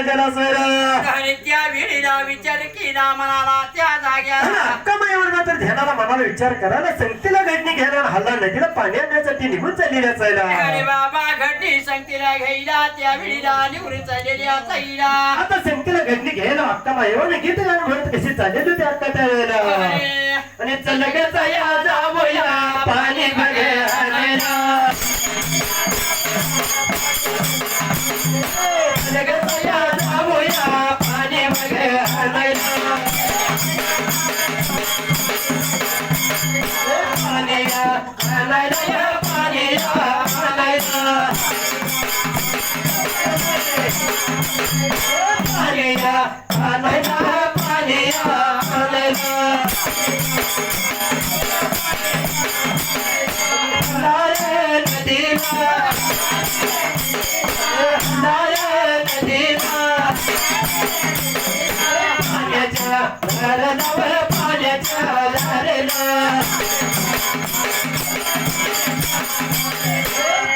आणि त्या वेळीला विचार केला त्या जाग्याला. मात्र ध्यानाला मनाला विचार करा ना संगतीला घडणी घ्यायला हल्ला नदीला पाणी आणण्यासाठी निघून चाललेल्या अरे चायला. बाबा घडणी संगतीला घ्यायला त्या वेळीला निवडून चाललेल्या जाईला आता संगतीला घडणी घ्यायला अक्का मायावर गीत गाणं म्हणत कशी चाललेली होती अक्का त्यावेळेला अरे. आणि चलगचा या जावया पाणी बघायला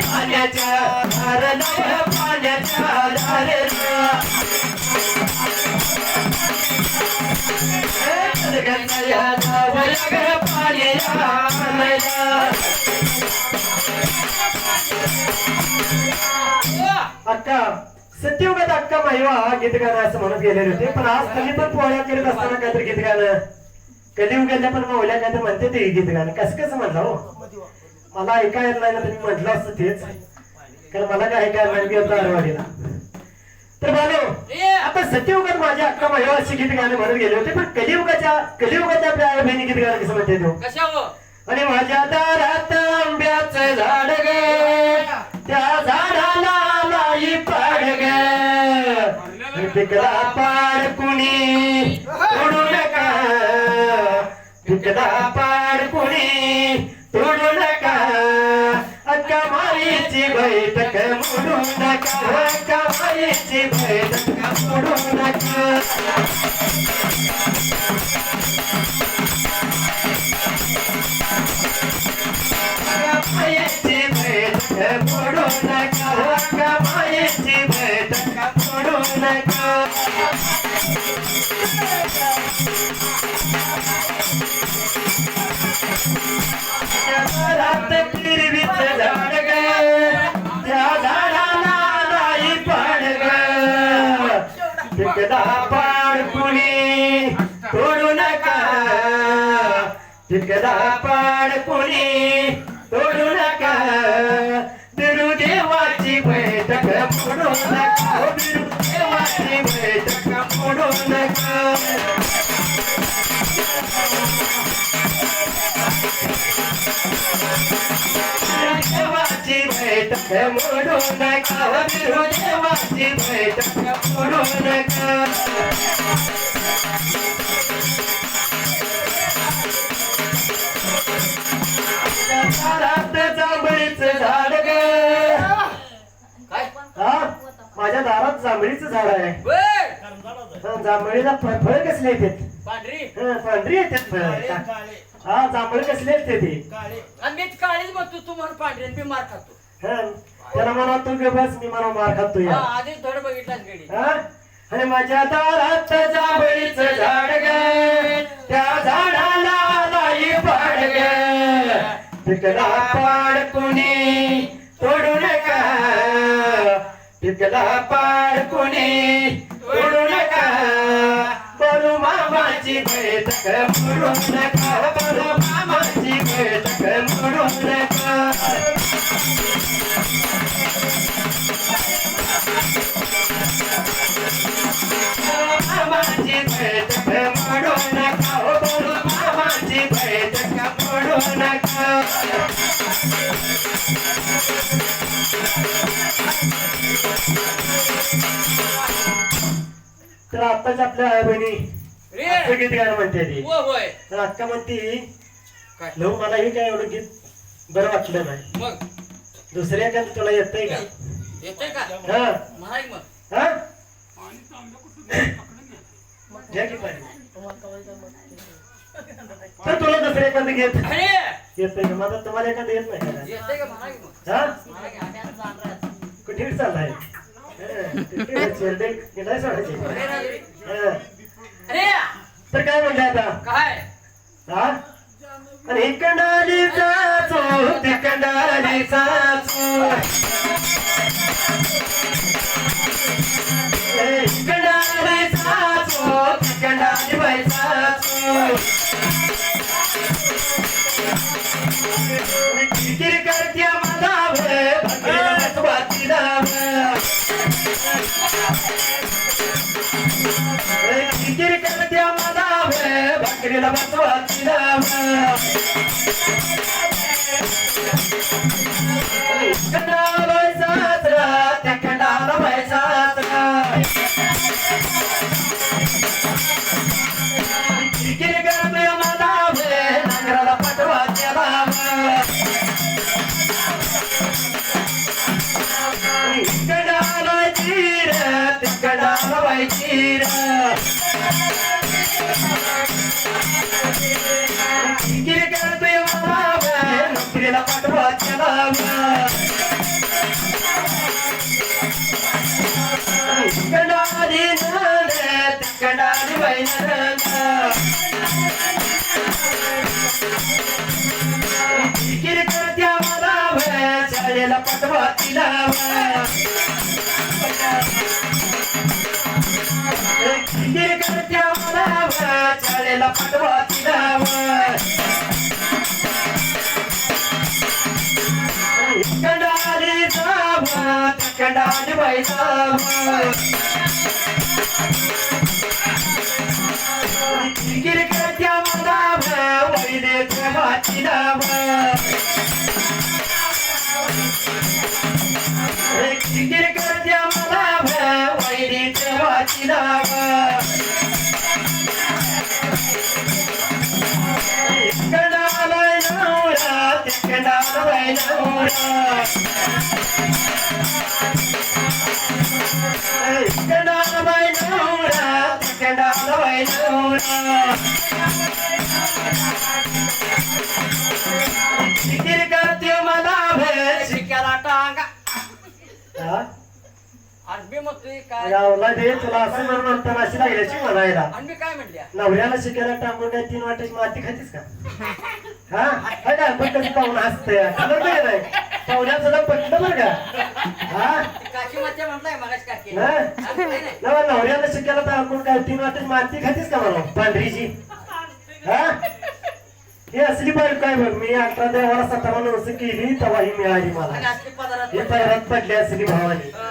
पाण्याच्या धारणावर पाण्याच्या धारेला पाण्याच्या पाण्याला. सत्ययुगात अक्का माहिवा गीत गाणं असं म्हणत गेलेले होते. पण आज कधी पण पोळ्या करत असताना काहीतरी गीत गाणं कलियुगातल्या पण मावल्या काहीतरी म्हणते ते गीत गाणं कसं कसं म्हणलं हो? मला ऐकायला नाही ना तुम्ही म्हटलं असतं तेच. कारण मला काय ऐकायला नाही मी होतो अरवाडीला. तर बालो आता सत्ययुगात माझ्या अक्का माहिवा अशी गीत गाणं म्हणत गेले होते पण कलियुगाच्या कलियुगाच्या आपल्या आई बहिणी गीत गाणं कसं म्हणते तो? कशा हो? आणि माझ्या दारात आंब्याचं झाड ग त्या झाडाला लाई टिकला पार कुणी तोडू नका. टिकला पार कुणी तोडू नका. अक्का माईची बैठक मोडू नका. अक्का माईची बैठक मोडू नका. पिकला पाड कुणी तोडू नका. पिकला पाड कुणी तोडू नका. मोडू नका बिरू देवाची बैठक मोडू नका दारात जांभळीचं झाड ग काय हा माझ्या दारात जांभळीचं झाड आहे हा, जांभळीला फळ कसले येतात पांढरी हा, पांढरी येतात फळ हा जांभळ कसले येते ते मी काळीच म्हणतो तू म्हणून पांढरी मी मार खातो. त्याला म्हणा तू गे बस मी म्हणा मार खातो या. आधीच धड बघितलाच गडी? आणि माझ्या दारात जांभळीचं झाड ग त्या झाडाला नाही पाड ग. पिकला पाड कुणी तोडू नका. पिकला पाड कुणी तोडू नका. बरू मामाची बैठक मोडू नका. बरू मामाची बैठक मोडू नका. तर आत्ताच आपल्या आई बहिणी असं गीत गाणं म्हणते ती. होय तर अक्का म्हणते काय? मला हे काय एवढं गीत बरं वाटलं नाही. मग? दुसऱ्या का तुला येतंय का? येतोय का? हा. मग. हा? घ्या की पाणी. तर तुला दुसऱ्या एखादं घेत. अरे! येतंय का? माझं तुम्हाला एखादं येत नाही का? का? मग. हा. कुठे चाललाय? हं, किडाय सोडायचे. हं. अरे! तर काय म्हणले आता? काय? हा? आणि कंडालीचा चो ते कंडालीचा चो वे भगीरथ वातीला कंडाला बाईचा त्या कंडाला बाईचा किरकिर करत्या मला गिर करत्या पाठवा तिला जावा कंडाली बाई जावा काय गावला दे तुला असं म्हणून म्हणताना अशी लागल्याची म्हणायला. आणि मी काय म्हणल्या? नवऱ्याला शिकायला टाकून काय तीन वाटाची माती खातीस का? हा? हाय का पण कधी नाही सुद्धा पटलं बरं का? हा? ती काशी मध्ये म्हणलाय मगाच काकी. हा? नाही, नाही. नवा नवऱ्याला शिकायला टाकून काय तीन वाटाची माती खातीस का मला पांढरीची. हा? ही असली बाई काय बघ मी अठरा देवाला सतरा वर्ष केली तेव्हा ही मिळाली मला. आणि असली पदार्थ ही परत पडली असली भावानी. हा?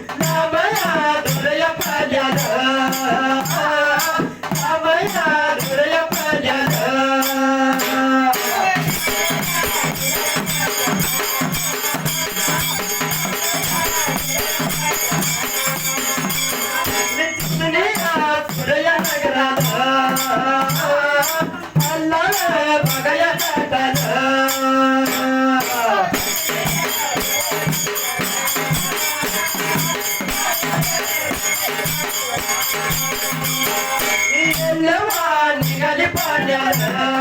Yeah.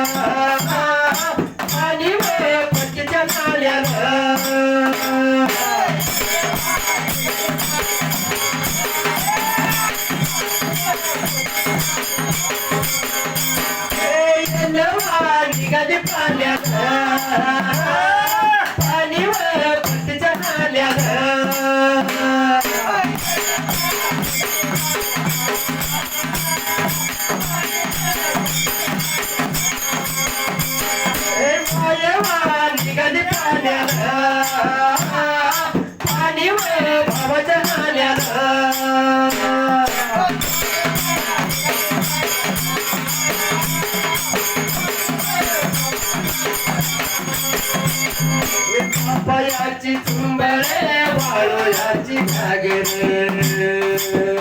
Yeah.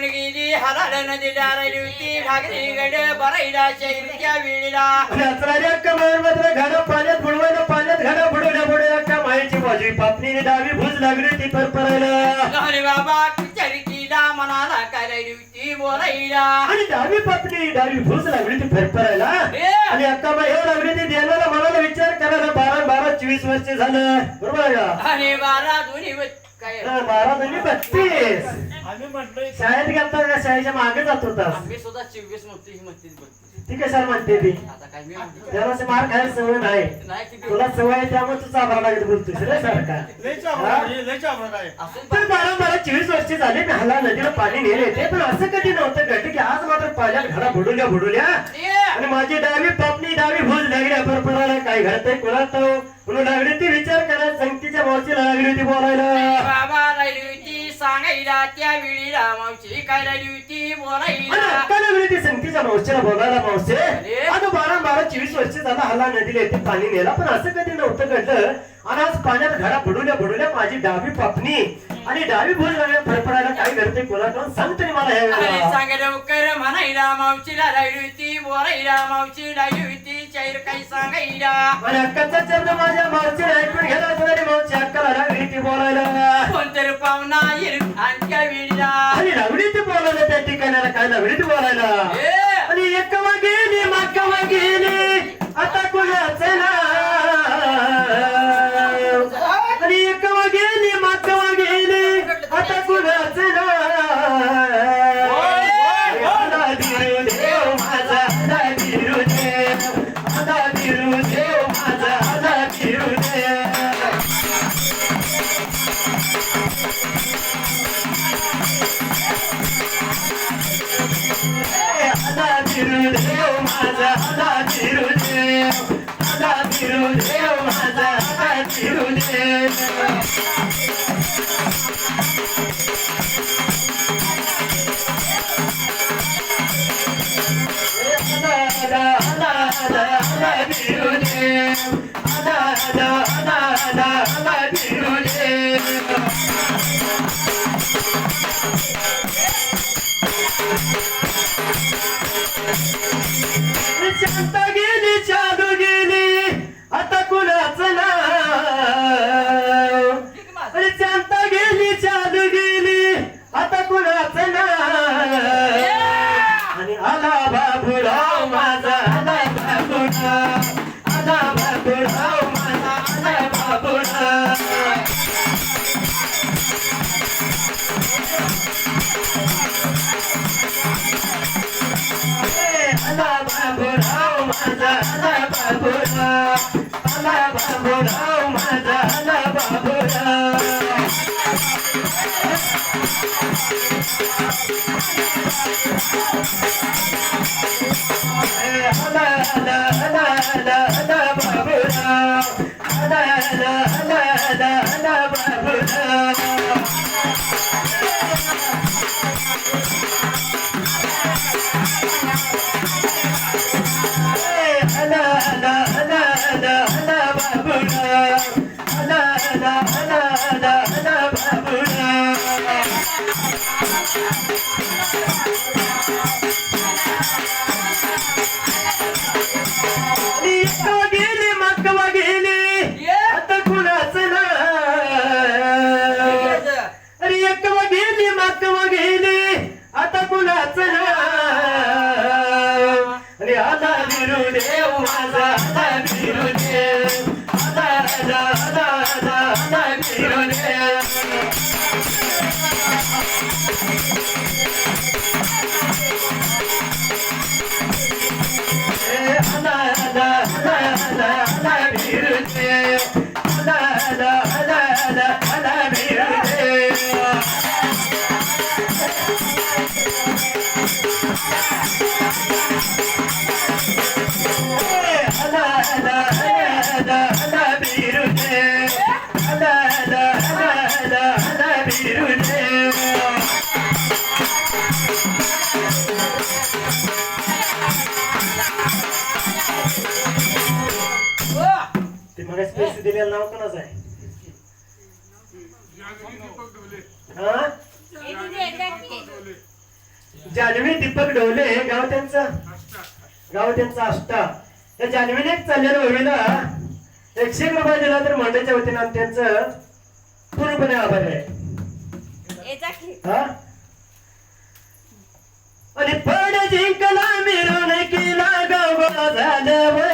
निघून गेली हराला नदीला राहिली होती घागरी गड बराईला शैलच्या वेळेला घाणं पाण्यात बुडवायला पाण्यात घाणं बुडवल्या बुडवल्या का मायची बाजू. पापणीने डावी भूज लागली ती परपरायला. लहान बाबा चरकीला मनाला करायली होती बोलायला. आणि डावी पापणी डावी भूज लागली ती फरफरायला आणि अक्का बाई हे लागली ती देवाला मनाला विचार करायला. बारा बारा चोवीस वर्ष झालं. बरोबर आहे का? आणि बारा दोन्ही व- बारा दोन्ही बत्तीस. आम्ही म्हटलंय शाळेत गेलता का शाळेच्या मागे जात होतास आम्ही सुद्धा चोवीस म्हणतो ही म्हणते बत्तीस. ती कशाला म्हणते ती? आता काय मी म्हणते? त्याला अशी मार खायला सवय नाही. नाही किती तुला सवय आहे त्यामुळे तू चाबरा लागत बोलतोस रे सारखा. लय चाबरा आहे, लय चाबरा आहे असून तर बारा बारा चोवीस वर्ष झाले मी हल्ला नदीला पाणी नेले ते पण असं कधी नव्हतं घडलं की आज मात्र पाण्यात घडा बुडवल्या बुडवल्या ते आणि माझी डावी पापणी डावी भूज लागली परपराला काय घडतंय कोणात म्हणून लागली ती विचार करायला संगतीच्या मावशीला लागली होती बोलायला. बाबा राहिली होती सांगायला त्या वेळीला मावशी काय राहिली होती बोलायला. अक्का लागली ती संगतीच्या मावशीला बोलायला मावशे. आता बारा बारा चोवीस वर्ष झाला हल्ला नदीला येते पाणी नेला पण असं कधी नव्हतं घडलं. आणि आज पाण्यात घडा बुडवल्या बुडवल्या माझी डावी पापणी आणि डावी भूज लागल्या फरफरायला काय घडते कोणाकडून? सांग तरी मला अरे वेळेला. सांग लवकर म्हणायला मावशीला राहिली होती बोलायला मावशी राहिली होती. चैर काही सांगायला. आणि अक्काचा शब्द माझ्या मावशीने ऐकून घेतला असणारी मावशी अक्काला लागली ती बोलायला. कोणतरी पाहुणा येईल आणि त्या वेळीला. आणि लागली ती बोलायला त्या ठिकाणाला काय लागली ती बोलायला? ए, आणि एक माग गेली आता कुणाच आणि no. जानवी दीपक डोले हे गाव त्यांचा? गाव त्यांचा आष्टा. या जानवीने एक चाललेल्या एकशे एक रुपये दिला तर मंडळाच्या वतीनं त्यांचं पूर्णपणे आभार आहे. आणि पण जिंकला मिरवणुकीला गावा झाल्यावर